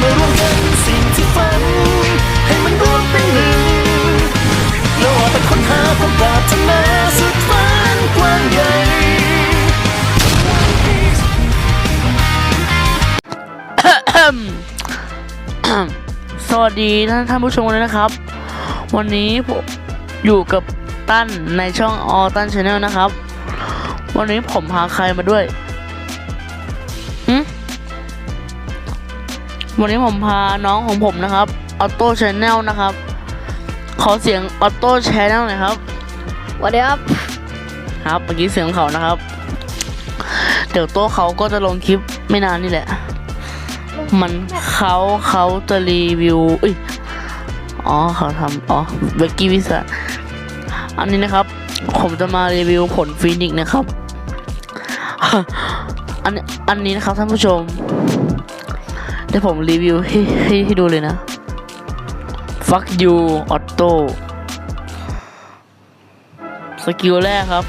มาร่วมกันสิ่งที่ฝัน ให้มันรวมเป็นหนึ่งแล้วออกไปค้นหาความปรารถนาสุดฝันกว้างใหญ่สวัสดีท่านท่านผู้ชมเลยนะครับ วันนี้ผมอยู่กับตั้นในช่องออตั้นชาแนลนะครับ วันนี้ผมพาใครมาด้วย วันนี้ผมพาน้องของผมนะครับออโต้ชาแนลนะครับ ขอเสียงออโต้ชาแนลหน่อยครับสวัสดีครับครับเมื่อกี้เสียงเขานะครับ เดี๋ยวโต้เขาก็จะลงคลิปไม่นานนี่แหละ มันเขาเขาจะรีวิวอุ้ยอ๋อเขาทำอ๋อเบกกี้วิสาอันนี้นะครับ ผมจะมารีวิวผลฟีนิกซ์นะครับ อันอันนี้นะครับท่านผู้ชมเดี๋ยวผมรีวิวให้ให้ให้ดูเลยนะ fuck you auto สกิลแรกครับ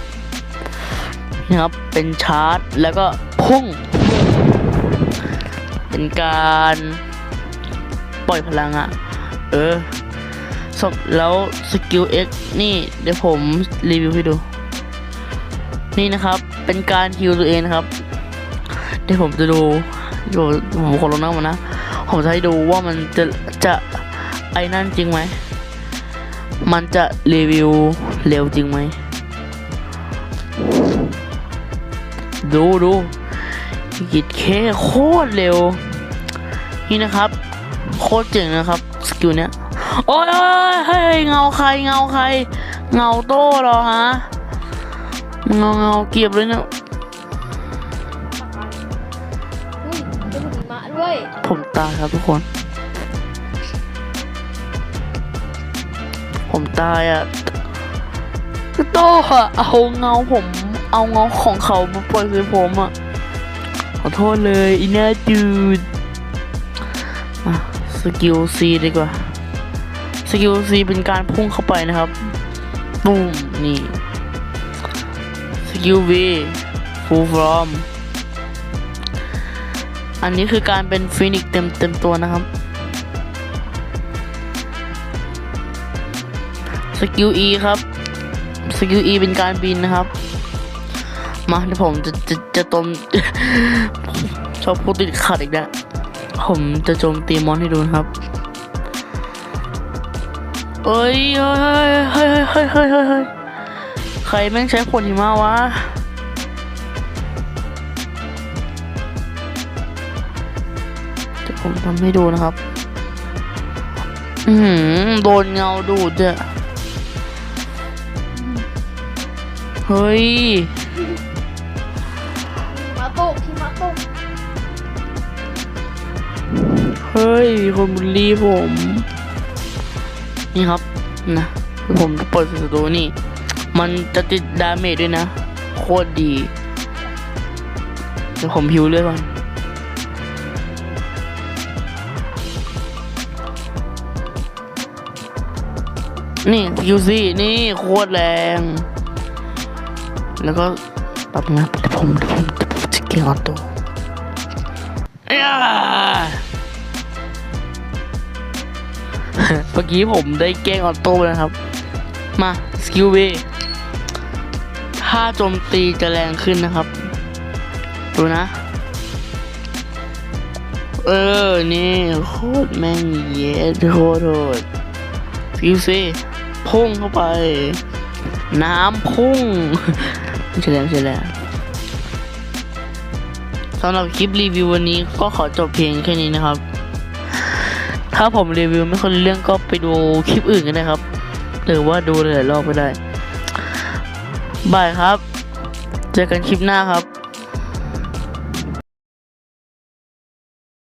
นี่ครับ เป็นชาร์จ แล้วก็พุ่ง เป็นการปล่อยพลังอะ่ะ เออแล้วสกิล X นี่เดี๋ยวผมรีวิวให้ดู นี่นะครับ เป็นการฮิวตัวเองนะครับ เดี๋ยวผมจะดู ดี๋ยวผมขอลงน้ำมานะ ผมจะให้ดูว่ามันจะจะไอ้นั่นจริงไหม มันจะรีวิวเร็วจริงไหม ดูดูกิดเคโคตรเร็ว นี่นะครับ โคตรเจ๋งนะครับ สกิลเนี้ย โอ้ยเฮ้ยเงาใครเงาใคร เงาโต้หรอฮะ เงาเงาเก็บเลยเนี่ยะด้วย ผมตายครับทุกคน ผมตายอะโต้อะเอาเงาผม เอาเงาของเขามาปล่อยใส่ผมอะ ขอโทษเลยอีน่าจูดสกิลซีดีกว่า สกิลซีเป็นการพุ่งเข้าไปนะครับปุ้มนี่ สกิลวีฟูลฟรอม อันนี้คือการเป็นฟินิกเต็มเต็มตัวนะครับ สกิล E ครับ สกิล E เป็นการบินนะครับ มาเดี๋ยวผมจะจะจะตมชอบพูดติดขัดอีกแล้วผมจะโจมตีมอนให้ดูนะครับเอ้ยเฮ้ยเฮ้ยเฮ้ยเฮ้ยเฮ้ยเฮ้ยใครแม่งใช้ผลหิมะวะ ผมทำให้ดูนะครับ อือหือโดนเงาดูดอะเฮ้ยหิมะตกหิมะตกเฮ้ยมีคนบูลลี่ผม นี่ครับ นะ ผมจะเปิดสตูนี่ มันจะติดดาเมจด้วยนะ โคตรดี เดี๋ยวผมพิวเรื่อยก่อน นี่คิวซี่นี่โคตรแรง แล้วก็แป๊บนะเดี๋ยวผมเดี๋ยวผมจะเก่งออโต้อ้ยาเมื่อกี้ผมได้แกล้งออโต้นะครับ มาสกิลเวถ้าโจมตีจะแรงขึ้นนะครับ ดูนะ เออ นี่โคตรแม่งเย็ดโคตรโหดฟิวซี่ พุ่งเข้าไป น้ำพุ่งไม่ใช่แล้วไม่ใช่แล้วสำหรับคลิปรีวิววันนี้ก็ขอจบเพียงแค่นี้นะครับ ถ้าผมรีวิวไม่ค่อยเรื่องก็ไปดูคลิปอื่นกันนะครับ หรือว่าดูหลายๆรอบก็ได้ บายครับ เจอกันคลิปหน้าครับ